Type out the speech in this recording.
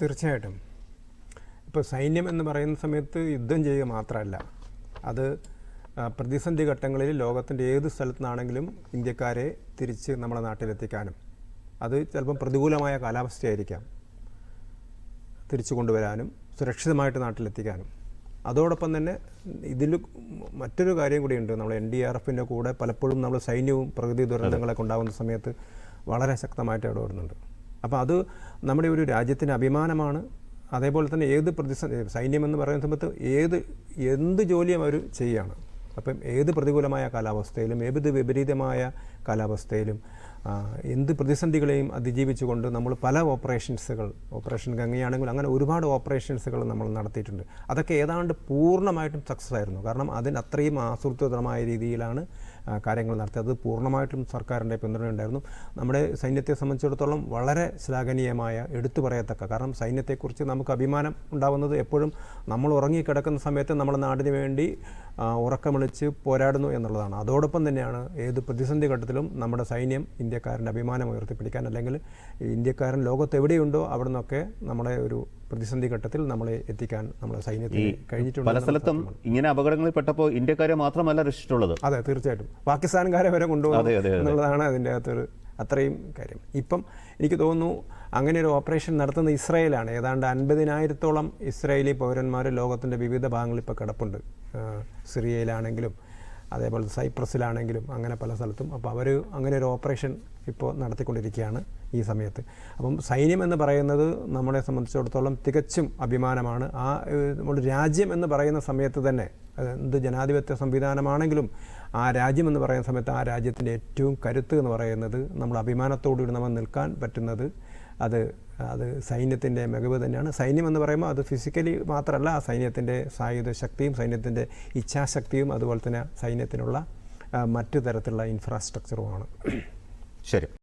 തീർച്ചയായിട്ടും. ഇപ്പോൾ സൈന്യം എന്ന് പറയുന്ന സമയത്ത് യുദ്ധം ചെയ്യുക മാത്രമല്ല അത് പ്രതിസന്ധി ഘട്ടങ്ങളിൽ ലോകത്തിന്റെ ഏത് സ്ഥലത്തുനിന്നാണെങ്കിലും ഇന്ത്യക്കാരെ തിരിച്ച് നമ്മുടെ നാട്ടിലെത്തിക്കാനും അത് ചിലപ്പം പ്രതികൂലമായ കാലാവസ്ഥയായിരിക്കാം. തിരിച്ചു കൊണ്ടുവരാനും സുരക്ഷിതമായിട്ട് നാട്ടിലെത്തിക്കാനും. അതോടൊപ്പം തന്നെ ഇതിൽ മറ്റൊരു കാര്യം കൂടിയുണ്ട്. നമ്മൾ എൻ ഡി ആർ എഫിന്റെ കൂടെ പലപ്പോഴും നമ്മൾ സൈന്യവും പ്രകൃതി ദുരന്തങ്ങളൊക്കെ ഉണ്ടാകുന്ന സമയത്ത് വളരെ ശക്തമായിട്ട് ഇടപെടുന്നുണ്ട്. അപ്പോൾ അത് നമ്മുടെ ഒരു രാജ്യത്തിന്റെ അഭിമാനമാണ്. അതേപോലെ തന്നെ ഏത് പ്രതിസന്ധി സൈന്യമെന്ന് പറയുന്ന സമയത്ത് ഏത് എന്ത് ജോലിയും അവർ ചെയ്യുകയാണ് അപ്പം ഏത് പ്രതികൂലമായ കാലാവസ്ഥയിലും ഏത് വിപരീതമായ കാലാവസ്ഥയിലും എന്ത് പ്രതിസന്ധികളെയും അതിജീവിച്ചുകൊണ്ട് നമ്മൾ പല ഓപ്പറേഷൻസുകൾ ഓപ്പറേഷൻ ഗംഗയാണെങ്കിലും അങ്ങനെ ഒരുപാട് ഓപ്പറേഷൻസുകൾ നമ്മൾ നടത്തിയിട്ടുണ്ട്. അതൊക്കെ ഏതാണ്ട് പൂർണമായിട്ടും സക്സസ് ആയിരുന്നു. കാരണം അതിന് അത്രയും ആസൂത്രിതമായ രീതിയിലാണ് കാര്യങ്ങൾ നടത്തിയത്. അത് പൂർണമായിട്ടും സർക്കാരിന്റെ പിന്തുണ ഉണ്ടായിരുന്നു. നമ്മുടെ സൈന്യത്തെ സംബന്ധിച്ചിടത്തോളം വളരെ ശ്ലാഘനീയമായ എടുത്തു പറയത്തക്ക. കാരണം സൈന്യത്തെക്കുറിച്ച് നമുക്ക് അഭിമാനം ഉണ്ടാവുന്നത് എപ്പോഴും നമ്മൾ ഉറങ്ങിക്കിടക്കുന്ന സമയത്ത് നമ്മുടെ നാടിന് വേണ്ടി ഉറക്കമിളിച്ച് പോരാടുന്നു എന്നുള്ളതാണ്. അതോടൊപ്പം തന്നെയാണ് ഏത് പ്രതിസന്ധി ഘട്ടത്തിലും നമ്മുടെ സൈന്യം ഇന്ത്യക്കാരന്റെ അഭിമാനം ഉയർത്തിപ്പിടിക്കാൻ അല്ലെങ്കിൽ ഇന്ത്യക്കാരൻ ലോകത്ത് എവിടെയുണ്ടോ അവിടെ നിന്നൊക്കെ നമ്മളെ ഒരു പ്രതിസന്ധി ഘട്ടത്തിൽ നമ്മളെ എത്തിക്കാൻ നമ്മളെ സൈന്യത്തിൽ കഴിഞ്ഞിട്ടുണ്ട് പല സ്ഥലത്തും ഇങ്ങനെ അപകടങ്ങളിൽ പെട്ടപ്പോൾ ഇന്ത്യക്കാരെ മാത്രമല്ല രക്ഷിച്ചിട്ടുള്ളത്. അതെ തീർച്ചയായിട്ടും. പാകിസ്ഥാൻകാരെ വരെ കൊണ്ടുപോകും. എന്നുള്ളതാണ് അതിന്റെ അകത്തൊരു അത്രയും കാര്യം. ഇപ്പം എനിക്ക് തോന്നുന്നു അങ്ങനെ ഒരു ഓപ്പറേഷൻ നടത്തുന്ന ഇസ്രായേലാണ്. ഏതാണ്ട് അൻപതിനായിരത്തോളം ഇസ്രായേലി പൗരന്മാർ ലോകത്തിന്റെ വിവിധ ഭാഗങ്ങളിൽ ഇപ്പോൾ കിടപ്പുണ്ട് സിറിയയിലാണെങ്കിലും അതേപോലെ സൈപ്രസിലാണെങ്കിലും അങ്ങനെ പല സ്ഥലത്തും. അപ്പോൾ അവർ അങ്ങനെ ഒരു ഓപ്പറേഷൻ ഇപ്പോൾ നടത്തിക്കൊണ്ടിരിക്കുകയാണ് ഈ സമയത്ത്. അപ്പം സൈന്യം എന്ന് പറയുന്നത് നമ്മളെ സംബന്ധിച്ചിടത്തോളം തികച്ചും അഭിമാനമാണ്. ആ നമ്മുടെ രാജ്യം എന്ന് പറയുന്ന സമയത്ത് തന്നെ എന്ത് ജനാധിപത്യ സംവിധാനമാണെങ്കിലും ആ രാജ്യം എന്ന് പറയുന്ന സമയത്ത് ആ രാജ്യത്തിന്റെ ഏറ്റവും കരുത്ത് എന്ന് പറയുന്നത് നമ്മൾ അഭിമാനത്തോടുകൂടി നമ്മൾ നിൽക്കാൻ പറ്റുന്നത് അത് അത് സൈന്യത്തിന്റെ മികവ് തന്നെയാണ്. സൈന്യം എന്ന് പറയുമ്പോൾ അത് ഫിസിക്കലി മാത്രമല്ല ആ സൈന്യത്തിന്റെ സായുധ ശക്തിയും സൈന്യത്തിന്റെ ഇച്ഛാശക്തിയും അതുപോലെ തന്നെ സൈന്യത്തിനുള്ള മറ്റു തരത്തിലുള്ള ഇൻഫ്രാസ്ട്രക്ചറുമാണ് ശരി.